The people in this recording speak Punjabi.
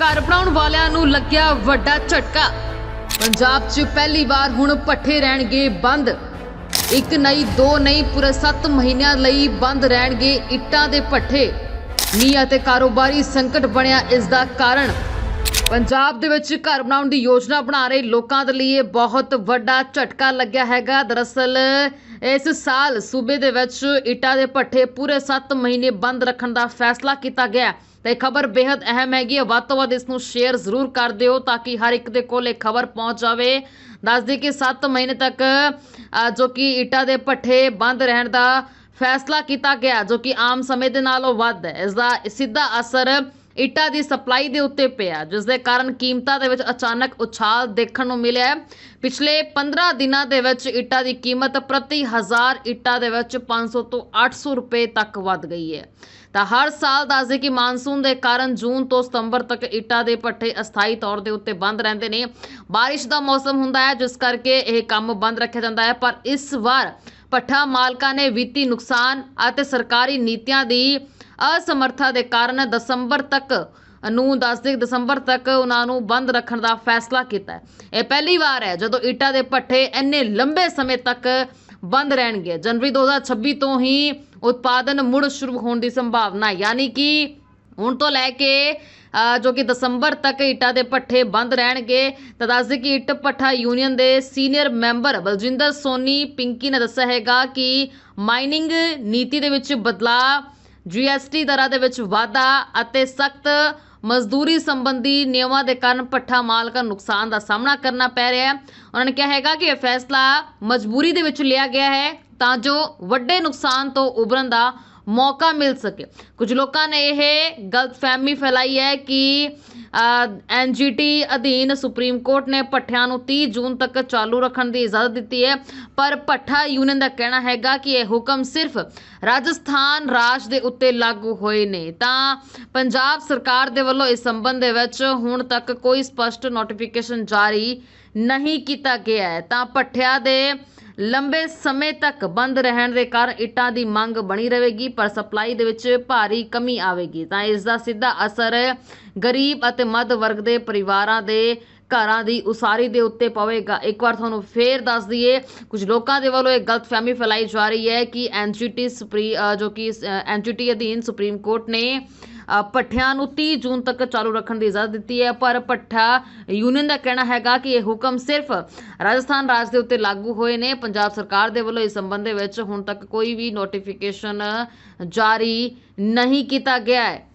ਘਰ ਬਣਾਉਣ ਵਾਲਿਆਂ ਨੂੰ ਲੱਗਿਆ ਵੱਡਾ ਝਟਕਾ। ਪੰਜਾਬ 'ਚ ਪਹਿਲੀ ਵਾਰ ਹੁਣ ਪੱਠੇ ਰਹਿਣਗੇ ਬੰਦ। ਇੱਕ ਨਹੀਂ, ਦੋ ਨਹੀਂ, ਪੂਰੇ 7 ਮਹੀਨਿਆਂ ਲਈ ਬੰਦ ਰਹਿਣਗੇ ਇੱਟਾਂ ਦੇ ਪੱਠੇ। ਮੀਂਹ ਅਤੇ ਕਾਰੋਬਾਰੀ ਸੰਕਟ ਬਣਿਆ ਇਸ ਦਾ ਕਾਰਨ। ਪੰਜਾਬ ਦੇ ਵਿੱਚ ਘਰ ਬਣਾਉਣ ਦੀ ਯੋਜਨਾ ਬਣਾ ਰਹੇ ਲੋਕਾਂ ਦੇ ਲਈ ਇਹ ਬਹੁਤ ਵੱਡਾ ਝਟਕਾ ਲੱਗਿਆ ਹੈਗਾ। ਦਰਅਸਲ, ਇਸ ਸਾਲ ਸੂਬੇ ਦੇ ਵਿੱਚ ਇੱਟਾਂ ਦੇ ਪੱਠੇ ਪੂਰੇ 7 ਮਹੀਨੇ ਬੰਦ ਰੱਖਣ ਦਾ ਫੈਸਲਾ ਕੀਤਾ ਗਿਆ। ਤੇ ਖਬਰ ਬੇहद ਅਹਿਮ ਹੈਗੀ ਹੈ। ਵੱਧ ਤੋਂ ਵੱਧ ਇਸ ਨੂੰ ਸ਼ੇਅਰ ਜ਼ਰੂਰ ਕਰ ਦਿਓ ਤਾਂ ਕਿ ਹਰ ਇੱਕ ਦੇ ਕੋਲ ਇਹ ਖਬਰ ਪਹੁੰਚ ਜਾਵੇ। ਦੱਸ ਦਈਏ ਕਿ 7 ਮਹੀਨੇ ਤੱਕ ਜੋ ਕਿ ਇੱਟਾਂ ਦੇ ਪੱਠੇ ਬੰਦ ਰਹਿਣ ਦਾ ਫੈਸਲਾ ਕੀਤਾ ਗਿਆ, ਜੋ ਕਿ ਆਮ ਸਮੇਂ ਦੇ ਨਾਲੋਂ ਵੱਧ ਹੈ। ਇਸ ਦਾ ਸਿੱਧਾ ਅਸਰ ਇੱਟਾਂ ਦੀ ਸਪਲਾਈ ਦੇ ਉੱਤੇ ਪਿਆ ਜਿਸ ਦੇ ਕਾਰਨ ਕੀਮਤਾਂ ਦੇ ਵਿੱਚ ਅਚਾਨਕ ਉਛਾਲ ਦੇਖਣ ਨੂੰ ਮਿਲਿਆ ਪਿਛਲੇ 15 ਦਿਨਾਂ ਦੇ ਵਿੱਚ ਇੱਟਾਂ ਦੀ ਕੀਮਤ ਪ੍ਰਤੀ ਹਜ਼ਾਰ ਇੱਟਾਂ ਦੇ ਵਿੱਚ 500 ਤੋਂ 800 ਰੁਪਏ ਤੱਕ ਵੱਧ ਗਈ ਹੈ। ਤਾਂ ਹਰ ਸਾਲ ਦੱਸਦੇ ਕਿ ਮਾਨਸੂਨ ਦੇ ਕਾਰਨ ਜੂਨ ਤੋਂ ਸਤੰਬਰ ਤੱਕ ਇੱਟਾਂ ਦੇ ਪੱਠੇ ਅਸਥਾਈ ਤੌਰ ਦੇ ਉੱਤੇ ਬੰਦ ਰਹਿੰਦੇ ਨੇ। ਬਾਰਿਸ਼ ਦਾ ਮੌਸਮ ਹੁੰਦਾ ਹੈ, ਜਿਸ ਕਰਕੇ ਇਹ ਕੰਮ ਬੰਦ ਰੱਖਿਆ ਜਾਂਦਾ ਹੈ। ਪਰ ਇਸ ਵਾਰ ਪੱਠਾ ਮਾਲਕਾਂ ਨੇ ਵਿੱਤੀ ਨੁਕਸਾਨ ਅਤੇ ਸਰਕਾਰੀ ਨੀਤੀਆਂ ਦੀ ਅਸਮਰਥਾ ਦੇ ਕਾਰਨ ਦਸੰਬਰ ਤੱਕ, ਨੂੰ ਦੱਸਦੇ ਦਸੰਬਰ ਤੱਕ ਉਹਨਾਂ ਨੂੰ ਬੰਦ ਰੱਖਣ ਦਾ ਫੈਸਲਾ ਕੀਤਾ ਹੈ। ਇਹ ਪਹਿਲੀ ਵਾਰ ਹੈ ਜਦੋਂ ਇੱਟਾਂ ਦੇ ਭੱਠੇ ਇੰਨੇ ਲੰਬੇ ਸਮੇਂ ਤੱਕ ਬੰਦ ਰਹਿਣਗੇ। ਜਨਵਰੀ 2026 ਤੋਂ ਹੀ ਉਤਪਾਦਨ ਮੁੜ ਸ਼ੁਰੂ ਹੋਣ ਦੀ ਸੰਭਾਵਨਾ ਯਾਨੀ ਕਿ ਹੁਣ ਤੋਂ ਲੈ ਕੇ ਜੋ ਕਿ ਦਸੰਬਰ ਤੱਕ ਇੱਟਾਂ ਦੇ ਪੱਠੇ ਬੰਦ ਰਹਿਣਗੇ, ਤਾਂ ਦੱਸਦੇ ਕਿ ਇੱਟ ਪੱਠਾ ਯੂਨੀਅਨ ਦੇ ਸੀਨੀਅਰ ਮੈਂਬਰ ਬਲਜਿੰਦਰ ਸੋਨੀ ਪਿੰਕੀ ਨੇ ਦੱਸਿਆ ਹੈਗਾ ਕਿ ਮਾਈਨਿੰਗ ਨੀਤੀ ਦੇ ਵਿੱਚ ਬਦਲਾਅ ਜੀਐਸਟੀ ਦਰਾਂ ਦੇ ਵਿੱਚ ਵਾਧਾ ਅਤੇ ਸਖਤ ਮਜ਼ਦੂਰੀ ਸੰਬੰਧੀ ਨਿਯਮਾਂ ਦੇ ਕਾਰਨ ਪੱਠਾ ਮਾਲਕਾਂ ਨੂੰ ਨੁਕਸਾਨ ਦਾ ਸਾਹਮਣਾ ਕਰਨਾ ਪੈ ਰਿਹਾ ਹੈ। ਉਹਨਾਂ ਨੇ ਕਿਹਾ ਹੈਗਾ ਕਿ ਇਹ ਫੈਸਲਾ ਮਜਬੂਰੀ ਦੇ ਵਿੱਚ ਲਿਆ ਗਿਆ ਹੈ ਤਾਂ ਜੋ ਵੱਡੇ ਨੁਕਸਾਨ ਤੋਂ ਉਭਰਨ ਦਾ ਮੌਕਾ ਮਿਲ ਸਕੇ। ਕੁਝ ਲੋਕਾਂ ਨੇ ਇਹ ਗਲਤਫਹਿਮੀ ਫੈਲਾਈ ਹੈ ਕਿ ਐਨਜੀਟੀ ਅਧੀਨ ਸੁਪਰੀਮ ਕੋਰਟ ਨੇ ਭੱਠਿਆਂ ਨੂੰ 30 ਜੂਨ ਤੱਕ ਚਾਲੂ ਰੱਖਣ ਦੀ ਇਜਾਜ਼ਤ ਦਿੱਤੀ ਹੈ। ਪਰ ਭੱਠਾ ਯੂਨੀਅਨ ਦਾ ਕਹਿਣਾ ਹੈਗਾ ਕਿ ਇਹ ਹੁਕਮ ਸਿਰਫ ਰਾਜਸਥਾਨ ਰਾਜ ਦੇ ਉੱਤੇ ਲਾਗੂ ਹੋਏ ਨੇ। ਤਾਂ ਪੰਜਾਬ ਸਰਕਾਰ ਦੇ ਵੱਲੋਂ ਇਸ ਸੰਬੰਧ ਦੇ ਵਿੱਚ ਹੁਣ ਤੱਕ ਕੋਈ ਸਪਸ਼ਟ ਨੋਟੀਫਿਕੇਸ਼ਨ ਜਾਰੀ ਨਹੀਂ ਕੀਤਾ ਗਿਆ ਹੈ। ਤਾਂ ਪੱਠਿਆਂ ਦੇ ਲੰਬੇ ਸਮੇਂ ਤੱਕ ਬੰਦ ਰਹਿਣ ਦੇ ਕਾਰਨ ਇੱਟਾਂ ਦੀ ਮੰਗ ਬਣੀ ਰਹੇਗੀ, ਪਰ ਸਪਲਾਈ ਦੇ ਵਿੱਚ ਭਾਰੀ ਕਮੀ ਆਵੇਗੀ। ਤਾਂ ਇਸ ਦਾ ਸਿੱਧਾ ਅਸਰ ਗਰੀਬ ਅਤੇ ਮੱਧ ਵਰਗ ਦੇ ਪਰਿਵਾਰਾਂ ਦੇ ਘਰਾਂ ਦੀ ਉਸਾਰੀ ਦੇ ਉੱਤੇ ਪਵੇਗਾ। ਇੱਕ ਵਾਰ ਤੁਹਾਨੂੰ ਫੇਰ ਦੱਸ ਦਈਏ, ਕੁਝ ਲੋਕਾਂ ਦੇ ਵੱਲੋਂ ਇਹ ਗਲਤਫਹਿਮੀ ਫੈਲਾਈ ਜਾ ਰਹੀ ਹੈ ਕਿ ਐਨਜੀਟੀ ਸੁਪਰੀ ਜੋ ਕਿ ਐਨਜੀਟੀ ਅਧੀਨ ਸੁਪਰੀਮ ਕੋਰਟ ਨੇ ਪੱਠਿਆਂ ਨੂੰ 30 ਜੂਨ ਤੱਕ ਚਾਲੂ ਰੱਖਣ ਦੀ ਇਜਾਜ਼ਤ ਦਿੱਤੀ ਹੈ। ਪਰ ਪੱਠਾ ਯੂਨੀਅਨ ਦਾ ਕਹਿਣਾ ਹੈਗਾ ਕਿ ਇਹ ਹੁਕਮ ਸਿਰਫ ਰਾਜਸਥਾਨ ਰਾਜ ਦੇ ਉੱਤੇ ਲਾਗੂ ਹੋਏ ਨੇ। ਪੰਜਾਬ ਸਰਕਾਰ ਦੇ ਵੱਲੋਂ ਇਸ ਸੰਬੰਧ ਦੇ ਵਿੱਚ ਹੁਣ ਤੱਕ ਕੋਈ ਵੀ ਨੋਟੀਫਿਕੇਸ਼ਨ ਜਾਰੀ ਨਹੀਂ ਕੀਤਾ ਗਿਆ ਹੈ।